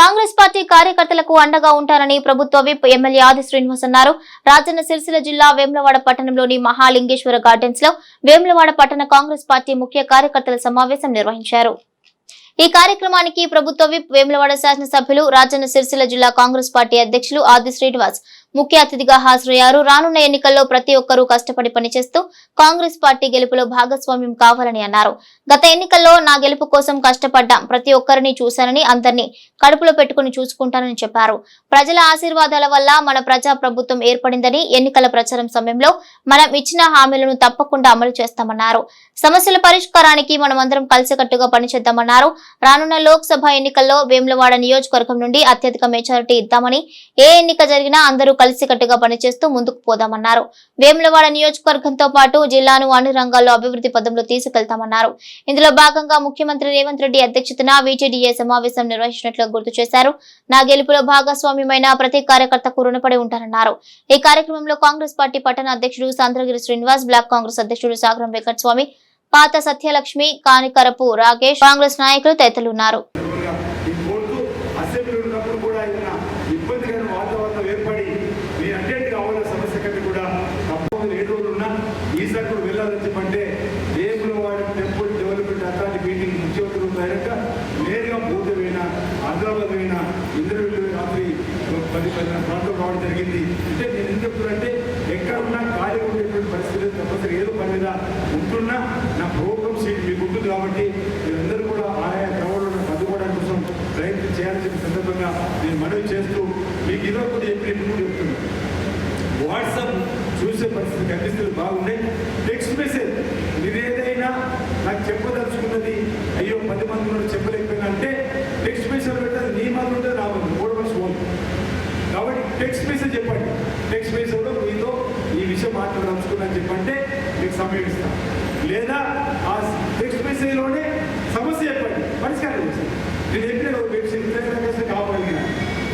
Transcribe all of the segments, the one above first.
Congress party కార్యకర్తలకు అండగా ఉంటారని ప్రభుత్వ విప్ ఎమ్మెల్యే ఆది శ్రీనివాస్ అన్నారు. రాజన్న సిరిసిల్ల జిల్లా వేములవాడ పట్టణంలోని మహాలింగేశ్వర గార్డెన్స్లో వేములవాడ పట్టణ కాంగ్రెస్ పార్టీ ముఖ్య కార్యకర్తల సమావేశం నిర్వహించారు. ఈ కార్యక్రమానికి ప్రభుత్వ విప్ వేములవాడ శాసనసభ్యులు రాజన్న సిరిసిల్ల జిల్లా కాంగ్రెస్ పార్టీ అధ్యక్షులు ఆది శ్రీనివాస్ ముఖ్య అతిథిగా హాజరయ్యారు. రానున్న ఎన్నికల్లో ప్రతి ఒక్కరూ కష్టపడి పనిచేస్తూ కాంగ్రెస్ పార్టీ గెలుపులో భాగస్వామ్యం కావాలని అన్నారు. గత ఎన్నికల్లో నా గెలుపు కోసం కష్టపడ్డాం. ప్రతి ఒక్కరిని చూశానని అందరినీ కడుపులో పెట్టుకుని చూసుకుంటానని చెప్పారు. ప్రజల ఆశీర్వాదాల వల్ల మన ప్రజా ప్రభుత్వం ఏర్పడిందని ఎన్నికల ప్రచారం సమయంలో మనం ఇచ్చిన హామీలను తప్పకుండా అమలు చేస్తామన్నారు. సమస్యల పరిష్కారానికి మనమందరం కలిసికట్టుగా పనిచేద్దామన్నారు. రానున్న లోక్సభ ఎన్నికల్లో వేములవాడ నియోజకవర్గం నుండి అత్యధిక మెజారిటీ ఇద్దామని ఏ ఎన్నిక జరిగినా అందరూ కలిసికట్టుగా పనిచేస్తూ ముందుకు పోదామన్నారు. వేములవాడ నియోజకవర్గంతో పాటు జిల్లాను అన్ని రంగాల్లో అభివృద్ధి పదంలో తీసుకెళ్తామన్నారు. ఇందులో భాగంగా ముఖ్యమంత్రి రేవంత్ రెడ్డి అధ్యక్షతన వీటీడీఏ సమావేశం నిర్వహించినట్లు గుర్తు చేశారు. నా గెలుపులో భాగస్వామ్యమైన ప్రతి కార్యకర్తకు రుణపడి ఉంటారన్నారు ఈ కార్యక్రమంలో కాంగ్రెస్ పార్టీ పట్టణ అధ్యక్షుడు సాంద్రగిరి శ్రీనివాస్ బ్లాక్ కాంగ్రెస్ అధ్యక్షుడు సాగరం వెంకటస్వామి పాత సత్యలక్ష్మి కానికరపు రాకేష్ కాంగ్రెస్ నాయకులు తదితరులు రావడం జరిగింది. అంటే నేను ఎందుకు చెప్తున్నానంటే ఎక్కడ ఉన్నా ఖాళీ ఉండేటువంటి పరిస్థితి తప్పనిసరి ఏదో పని మీద ఉంటున్నా నా ప్రోగ్రామ్ సీట్ మీకు ఉంటుంది కాబట్టి మీరందరూ కూడా ఆయా క్రమంలో చదువుకోవడం కోసం ప్రయత్నం చేయాలని చెప్పిన సందర్భంగా నేను మనవి చేస్తూ మీకు ఇదో కూడా చెప్పి ఇప్పుడు చెప్తున్నాను వాట్సాప్ చూసే పరిస్థితి కనిపిస్తుంది బాగుండే. టెక్స్ట్ మెసేజ్ మీరు ఏదైనా నాకు చెప్పదలుచుకున్నది అయ్యో పది మంది చెప్ప చెప్పలేకపోయినా అంటే టెక్స్ట్ మెసేజ్ పెట్టాలి నీ మంది ఉంటుంది నా మంది మూడు మంది ఫోన్ కాబట్టి టెక్స్ట్ మెసేజ్ చెప్పండి. టెక్స్ట్ మెసేజ్లో మీతో ఈ విషయం మాట్లాడదలుచుకున్నాను చెప్పంటే మీకు సమయం ఇస్తాను లేదా ఆ టెక్స్ట్ మెసేజ్లోనే సమస్య చెప్పండి. పరిష్కారం చేస్తాను నేను చెప్పిన ఒక వెబ్సైట్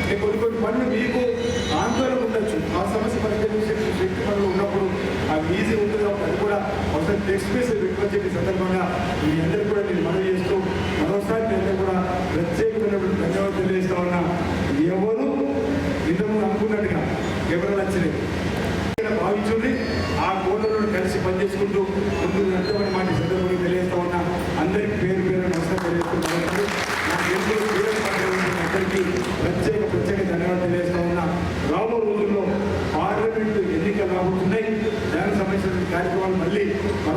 నేను కొన్ని కొన్ని పనులు మీకు ఆందోళన ఉండొచ్చు. ఆ సమస్య పరిష్కరించే శక్తి పనులు ఉన్నప్పుడు అవి ఈజీ ఉంటుంది అది కూడా ఒకసారి టెక్స్ట్ మెసేజ్ పెట్టుకొని చెప్పే సందర్భంగా కార్యక్రమాన్ని మళ్ళీ మన